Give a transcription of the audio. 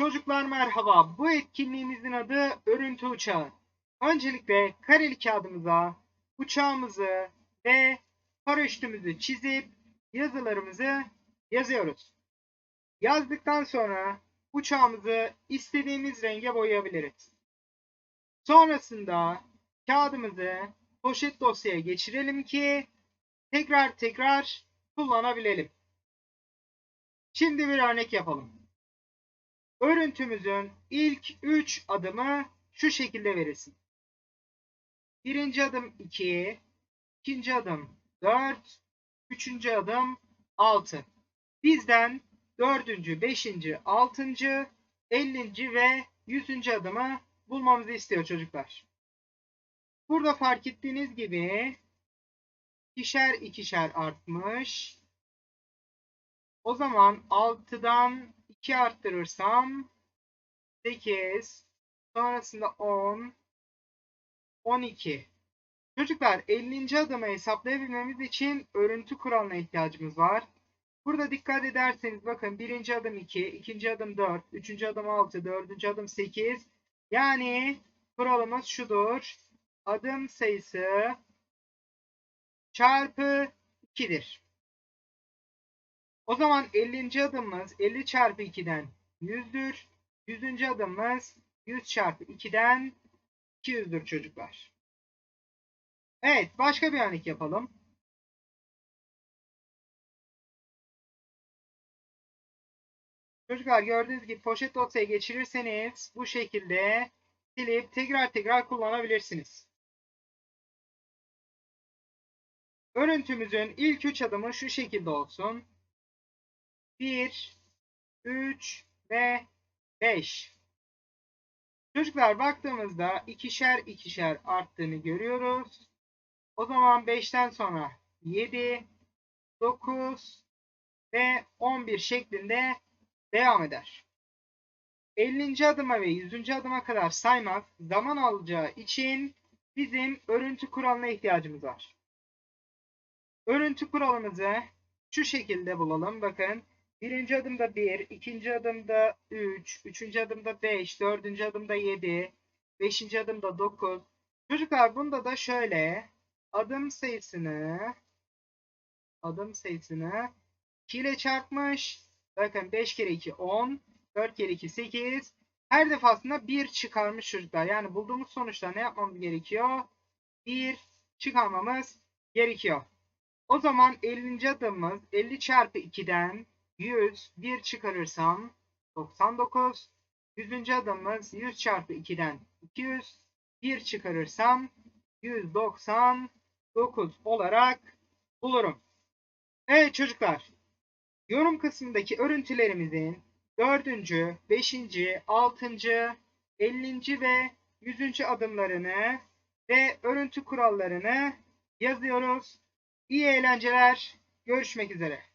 Çocuklar merhaba. Bu etkinliğimizin adı örüntü uçağı. Öncelikle kareli kağıdımıza uçağımızı ve paraşütümüzü çizip yazılarımızı yazıyoruz. Yazdıktan sonra uçağımızı istediğimiz renge boyayabiliriz. Sonrasında kağıdımızı poşet dosyaya geçirelim ki tekrar tekrar kullanabilelim. Şimdi bir örnek yapalım. Örüntümüzün ilk 3 adımı şu şekilde verilsin. Birinci adım 2, ikinci adım 4, üçüncü adım 6. Bizden dördüncü, beşinci, altıncı, ellinci ve yüzüncü adımı bulmamızı istiyor çocuklar. Burada fark ettiğiniz gibi ikişer ikişer artmış. O zaman 6'dan 2 arttırırsam 8, sonrasında 10, 12. Çocuklar 50. adımı hesaplayabilmemiz için örüntü kuralına ihtiyacımız var. Burada dikkat ederseniz bakın birinci adım 2, ikinci adım 4, üçüncü adım 6, dördüncü adım 8. Yani kuralımız şudur. Adım sayısı çarpı 2'dir. O zaman 50. adımımız 50 çarpı 2'den 100'dür. 100. adımımız 100 çarpı 2'den 200'dür çocuklar. Evet başka bir örnek yapalım. Çocuklar gördüğünüz gibi poşet dosyaya geçirirseniz bu şekilde silip tekrar tekrar kullanabilirsiniz. Örüntümüzün ilk üç adımı şu şekilde olsun. 1, 3 ve 5. Çocuklar baktığımızda ikişer ikişer arttığını görüyoruz. O zaman 5'ten sonra 7, 9 ve 11 şeklinde devam eder. 50. adıma ve 100. adıma kadar saymak zaman alacağı için bizim örüntü kuralına ihtiyacımız var. Örüntü kuralımızı şu şekilde bulalım. Bakın birinci adımda 1, ikinci adımda 3, üçüncü adımda 5, dördüncü adımda 7, beşinci adımda 9. Çocuklar bunda da şöyle adım sayısını adım sayısını 2 ile çarpmış. Bakın 5 kere 2 10, 4 kere 2 8. Her defasında 1 çıkarmış çocuklar. Yani bulduğumuz sonuçta ne yapmamız gerekiyor? 1 çıkarmamız gerekiyor. O zaman 50. adımımız 50 çarpı 2'den 100, 1 çıkarırsam 99. 100. adımımız 100 çarpı 2'den 200, 1 çıkarırsam 199 olarak bulurum. Evet çocuklar, yorum kısmındaki örüntülerimizin 4. 5. 6. 50. ve 100. adımlarını ve örüntü kurallarını yazıyoruz. İyi eğlenceler. Görüşmek üzere.